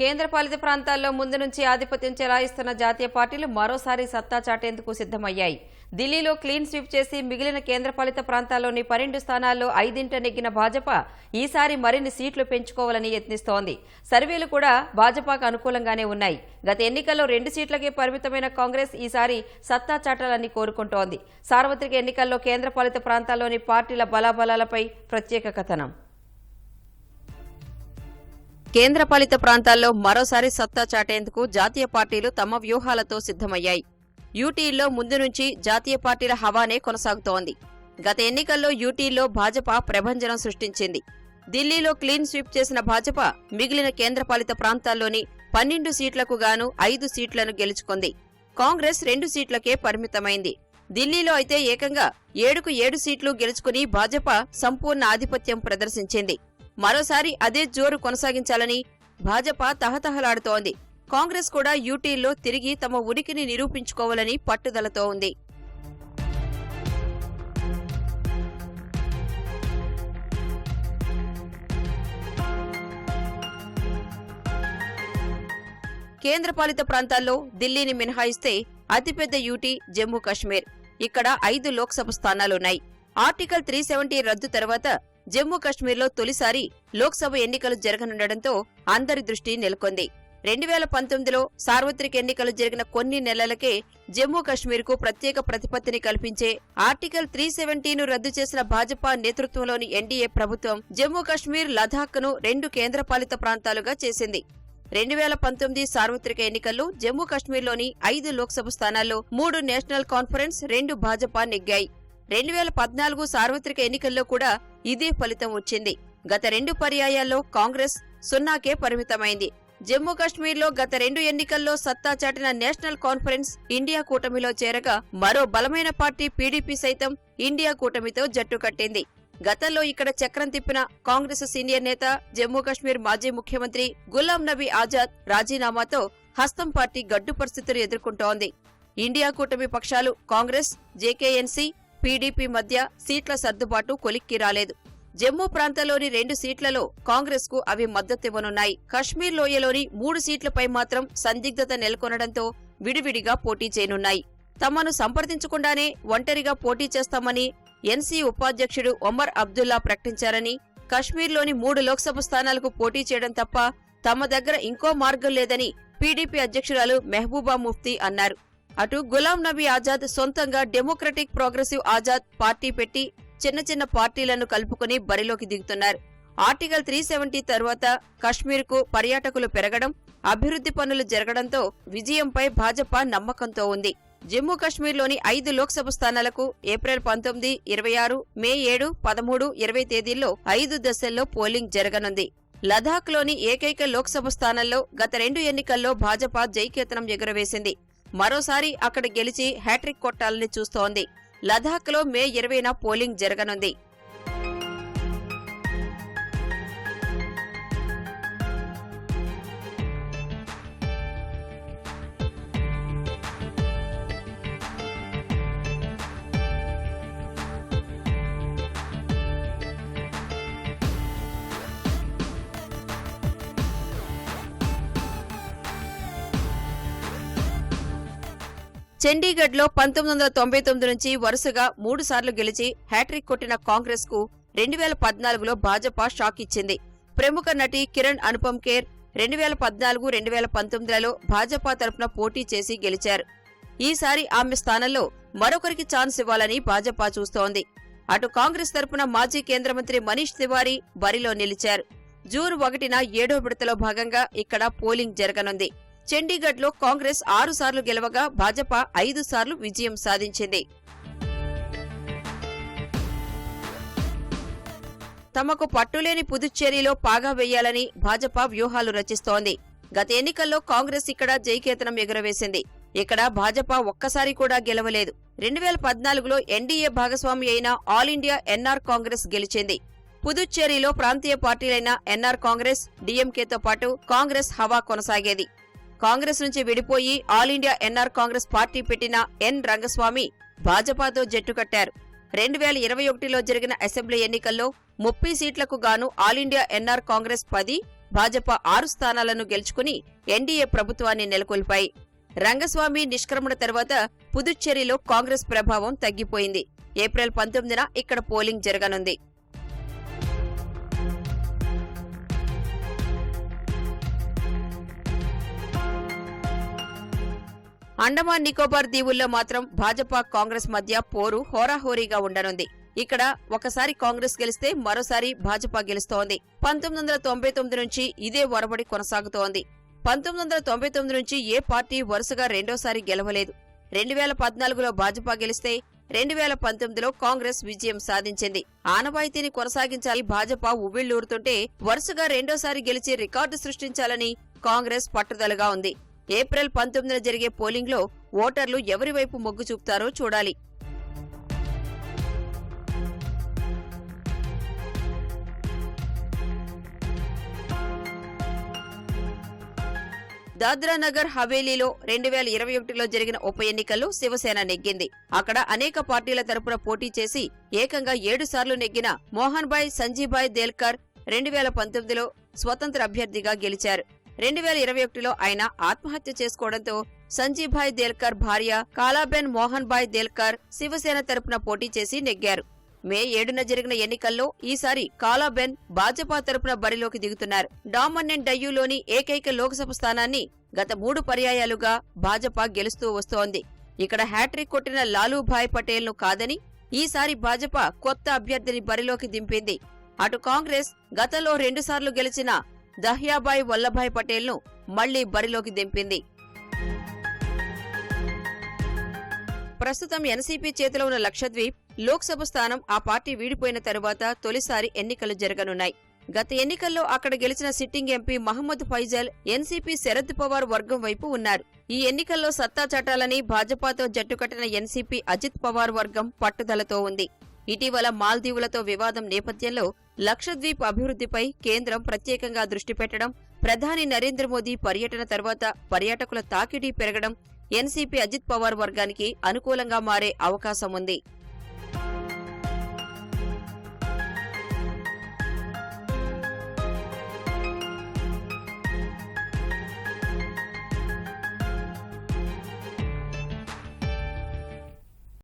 కేంద్రపాలిత ప్రాంతాల్లో ముందు నుంచి ఆధిపత్యం చెలాయిస్తున్న జాతీయ పార్టీలు మరోసారి సత్తా చాటేందుకు సిద్ధమయ్యాయి. ఢిల్లీలో క్లీన్ స్వీప్ చేసి మిగిలిన కేంద్రపాలిత ప్రాంతాల్లోని పన్నెండు స్థానాల్లో ఐదింట నెగ్గిన భాజపా ఈసారి మరిన్ని సీట్లు పెంచుకోవాలని యత్నిస్తోంది. సర్వేలు కూడా భాజపాకు అనుకూలంగానే ఉన్నాయి. గత ఎన్నికల్లో రెండు సీట్లకే పరిమితమైన కాంగ్రెస్ ఈసారి సత్తా చాటాలని కోరుకుంటోంది. సార్వత్రిక ఎన్నికల్లో కేంద్రపాలిత ప్రాంతాల్లోని పార్టీల బలాబలాలపై ప్రత్యేక కథనం. కేంద్రపాలిత ప్రాంతాల్లో మరోసారి సత్తా చాటేందుకు జాతీయ పార్టీలు తమ వ్యూహాలతో సిద్ధమయ్యాయి. యూటీల్లో ముందు నుంచి జాతీయ పార్టీల హవానే కొనసాగుతోంది. గత ఎన్నికల్లో యూటీల్లో భాజపా ప్రభంజనం సృష్టించింది. ఢిల్లీలో క్లీన్ స్వీప్ చేసిన భాజపా మిగిలిన కేంద్రపాలిత ప్రాంతాల్లోని పన్నెండు సీట్లకు గాను ఐదు సీట్లను గెలుచుకుంది. కాంగ్రెస్ రెండు సీట్లకే పరిమితమైంది. ఢిల్లీలో అయితే ఏకంగా ఏడుకు ఏడు సీట్లు గెలుచుకుని భాజపా సంపూర్ణ ఆధిపత్యం ప్రదర్శించింది. మరోసారి అదే జోరు కొనసాగించాలని భాజపా తహతహలాడుతోంది. కాంగ్రెస్ కూడా యూటీల్లో తిరిగి తమ ఉనికిని నిరూపించుకోవాలని పట్టుదలతో ఉంది. కేంద్రపాలిత ప్రాంతాల్లో ఢిల్లీని మినహాయిస్తే అతిపెద్ద యూటీ జమ్మూ కాశ్మీర్ ఇక్కడ ఐదు లోక్సభ స్థానాలున్నాయి. ఆర్టికల్ త్రీ సెవెంటీ రద్దు తర్వాత జమ్మూ కాశ్మీర్లో తొలిసారి లోక్సభ ఎన్నికలు జరగనుండటంతో అందరి దృష్టి నెలకొంది. రెండు వేల పంతొమ్మిదిలో సార్వత్రిక ఎన్నికలు జరిగిన కొన్ని నెలలకే జమ్మూ కాశ్మీర్కు ప్రత్యేక ప్రతిపత్తిని కల్పించే ఆర్టికల్ త్రీ సెవెంటీను రద్దు చేసిన భాజపా నేతృత్వంలోని ఎన్డీఏ ప్రభుత్వం జమ్మూ కాశ్మీర్ లదాఖ్ను రెండు కేంద్రపాలిత ప్రాంతాలుగా చేసింది. రెండు వేల పంతొమ్మిది సార్వత్రిక ఎన్నికల్లో జమ్మూ కాశ్మీర్లోని ఐదు లోక్సభ స్థానాల్లో మూడు నేషనల్ కాన్ఫరెన్స్ రెండు భాజపా నెగ్గాయి. రెండు వేల పద్నాలుగు సార్వత్రిక ఎన్నికల్లో కూడా ఇదే ఫలితం వచ్చింది. గత రెండు పర్యాయాల్లో కాంగ్రెస్ సున్నాకే పరిమితమైంది. జమ్మూ కాశ్మీర్లో గత రెండు ఎన్నికల్లో సత్తా చాటిన నేషనల్ కాన్ఫరెన్స్ ఇండియా కూటమిలో చేరగా మరో బలమైన పార్టీ పీడీపీ సైతం ఇండియా కూటమితో జట్టు కట్టింది. గతంలో ఇక్కడ చక్రం తిప్పిన కాంగ్రెస్ సీనియర్ నేత జమ్మూ కాశ్మీర్ మాజీ ముఖ్యమంత్రి గులాం నబీ ఆజాద్ రాజీనామాతో హస్తం పార్టీ గడ్డు పరిస్థితులు ఎదుర్కొంటోంది. ఇండియా కూటమి పక్షాలు కాంగ్రెస్ జేకేఎన్సీ పీడీపీ మధ్య సీట్ల సర్దుబాటు కొలిక్కి రాలేదు. జమ్మూ ప్రాంతంలోని రెండు సీట్లలో కాంగ్రెస్కు అవి మద్దతివ్వనున్నాయి. కశ్మీర్ లోయలోని మూడు సీట్లపై మాత్రం సందిగ్ధత నెలకొనడంతో విడివిడిగా పోటీ చేయనున్నాయి. తమను సంప్రదించకుండానే ఒంటరిగా పోటీ చేస్తామని ఎన్సీ ఉపాధ్యక్షుడు ఒమర్ అబ్దుల్లా ప్రకటించారని కశ్మీర్లోని మూడు లోక్సభ స్థానాలకు పోటీ చేయడం తప్ప తమ దగ్గర ఇంకో మార్గం లేదని పీడీపీ అధ్యక్షురాలు మెహబూబా ముఫ్తీ అన్నారు. అటు గులాం నబీ ఆజాద్ సొంతంగా డెమోక్రటిక్ ప్రోగ్రెసివ్ ఆజాద్ పార్టీ పెట్టి చిన్న చిన్న పార్టీలను కలుపుకుని బరిలోకి దిగుతున్నారు. ఆర్టికల్ త్రీ సెవెంటీ తర్వాత కశ్మీర్కు పర్యాటకులు పెరగడం అభివృద్ధి పనులు జరగడంతో విజయంపై భాజపా నమ్మకంతో ఉంది. జమ్మూ కాశ్మీర్లోని ఐదు లోక్సభ స్థానాలకు ఏప్రిల్ పంతొమ్మిది ఇరవై ఆరు మే ఏడు పదమూడు ఇరవై తేదీల్లో ఐదు దశల్లో పోలింగ్ జరగనుంది. లదాఖ్లోని ఏకైక లోక్సభ స్థానంలో గత రెండు ఎన్నికల్లో భాజపా జైకేతనం ఎగురవేసింది. మరోసారి అక్కడ గెలిచి హ్యాట్రిక్ కొట్టాలని చూస్తోంది. లదాఖ్లో మే ఇరవైన పోలింగ్ జరగనుంది. చండీగఢ్లో పంతొమ్మిది వందల తొంభై తొమ్మిది నుంచి వరుసగా మూడు సార్లు గెలిచి హ్యాట్రిక్ కొట్టిన కాంగ్రెస్కు రెండు వేల పద్నాలుగులో భాజపా షాక్ ఇచ్చింది. ప్రముఖ నటి కిరణ్ అనుపమ్ ఖేర్ రెండు వేల పద్నాలుగు రెండు వేల పంతొమ్మిదిలలో భాజపా తరపున పోటీ చేసి గెలిచారు. ఈసారి ఆమె స్థానంలో మరొకరికి ఛాన్స్ ఇవ్వాలని భాజపా చూస్తోంది. అటు కాంగ్రెస్ తరపున మాజీ కేంద్ర మంత్రి మనీష్ తివారీ బరిలో నిలిచారు. జూన్ ఒకటిన ఏడో విడతలో భాగంగా ఇక్కడ పోలింగ్ జరగనుంది. చండీగఢ్లో కాంగ్రెస్ ఆరు సార్లు గెలవగా భాజపా ఐదు సార్లు విజయం సాధించింది. తమకు పట్టులేని పుదుచ్చేరిలో పాగా వేయాలని భాజపా వ్యూహాలు రచిస్తోంది. గత ఎన్నికల్లో కాంగ్రెస్ ఇక్కడ జైకేతనం ఎగురవేసింది. ఇక్కడ భాజపా ఒక్కసారి కూడా గెలవలేదు. రెండు వేల పద్నాలుగులో ఎన్డీఏ భాగస్వామి అయిన ఆల్ ఇండియా ఎన్ఆర్ కాంగ్రెస్ గెలిచింది. పుదుచ్చేరిలో ప్రాంతీయ పార్టీలైన ఎన్ఆర్ కాంగ్రెస్ డీఎంకేతో పాటు కాంగ్రెస్ హవా కొనసాగేది. కాంగ్రెస్ నుంచి విడిపోయి All India NR Congress party పెట్టిన ఎన్ రంగస్వామి భాజపాతో జట్టు కట్టారు. రెండు వేల ఇరవై ఒకటిలో జరిగిన అసెంబ్లీ ఎన్నికల్లో ముప్పై సీట్లకు గాను ఆల్ ఇండియా ఎన్ఆర్ కాంగ్రెస్ పది భాజపా ఆరు స్థానాలను గెలుచుకుని ఎన్డీఏ ప్రభుత్వాన్ని నెలకొల్పాయి. రంగస్వామి నిష్క్రమణ తర్వాత పుదుచ్చేరిలో కాంగ్రెస్ ప్రభావం తగ్గిపోయింది. ఏప్రిల్ పంతొమ్మిదిన ఇక్కడ పోలింగ్ జరగనుంది. అండమాన్ నికోబార్ దీవుల్లో మాత్రం భాజపా కాంగ్రెస్ మధ్య పోరు హోరాహోరీగా ఉండనుంది. ఇక్కడ ఒకసారి కాంగ్రెస్ గెలిస్తే మరోసారి భాజపా గెలుస్తోంది. పంతొమ్మిది వందల తొంభై తొమ్మిది నుంచి ఇదే ఒరబడి కొనసాగుతోంది. పంతొమ్మిది వందల తొంభై తొమ్మిది నుంచి ఏ పార్టీ వరుసగా రెండోసారి గెలవలేదు. రెండు వేల పద్నాలుగులో భాజపా గెలిస్తే రెండు వేల పంతొమ్మిదిలో కాంగ్రెస్ విజయం సాధించింది. ఆనవాయితీని కొనసాగించాలి భాజపా ఉవ్విళ్ళూరుతుంటే వరుసగా రెండోసారి గెలిచి రికార్డు సృష్టించాలని కాంగ్రెస్ పట్టుదలగా ఉంది. ఏప్రిల్ పంతొమ్మిదిన జరిగే పోలింగ్లో ఓటర్లు ఎవరి వైపు మొగ్గు చూపుతారో చూడాలి. దాద్రా నగర్ హవేలీలో రెండు వేల ఇరవై ఒకటిలో జరిగిన ఉప ఎన్నికల్లో శివసేన నెగ్గింది. అక్కడ అనేక పార్టీల తరపున పోటీ చేసి ఏకంగా ఏడు సార్లు నెగ్గిన మోహన్ భాయ్ సంజీభాయ్ దేల్కర్ రెండు వేల పంతొమ్మిదిలో స్వతంత్ర అభ్యర్థిగా గెలిచారు. రెండు వేల ఇరవై ఒకటిలో ఆయన ఆత్మహత్య చేసుకోవడంతో సంజీభాయ్ దేల్కర్ భార్య కాలాబెన్ మోహన్ భాయ్ దేల్కర్ శివసేన తరపున పోటీ చేసి నెగ్గారు. మే ఏడున జరిగిన ఎన్నికల్లో ఈసారి కాలాబెన్ భాజపా తరపున బరిలోకి దిగుతున్నారు. డామన్ డయ్యూలోని ఏకైక లోక్సభ స్థానాన్ని గత మూడు పర్యాయాలుగా భాజపా గెలుస్తూ వస్తోంది. ఇక్కడ హ్యాట్రిక్ కొట్టిన లాలూభాయ్ పటేల్ను కాదని ఈసారి భాజపా కొత్త అభ్యర్థిని బరిలోకి దింపింది. అటు కాంగ్రెస్ గతంలో రెండుసార్లు గెలిచిన దహ్యాబాయ్ వల్లభాయ్ పటేల్ను మళ్ళీ బరిలోకి దింపింది. ప్రస్తుతం ఎన్సీపీ చేతిలో ఉన్న లక్షద్వీప్ లోక్సభ స్థానం ఆ పార్టీ వీడిపోయిన తరువాత తొలిసారి ఎన్నికలు జరగనున్నాయి. గత ఎన్నికల్లో అక్కడ గెలిచిన sitting MP Mohammed Faizal NCP Sharad Pawar వర్గం వైపు ఉన్నారు. ఈ ఎన్నికల్లో సత్తా చాటాలని భాజపాతో జట్టుకట్టిన ఎన్సీపీ అజిత్ పవార్ వర్గం పట్టుదలతో ఉంది. ఇటీవల మాల్దీవులతో వివాదం నేపథ్యంలో లక్షద్వీప్ అభివృద్ధిపై కేంద్రం ప్రత్యేకంగా దృష్టి పెట్టడం ప్రధాని నరేంద్ర మోదీ పర్యటన తర్వాత పర్యాటకుల తాకిడి పెరగడం ఎన్సీపీ అజిత్ పవార్ వర్గానికి అనుకూలంగా మారే అవకాశం ఉంది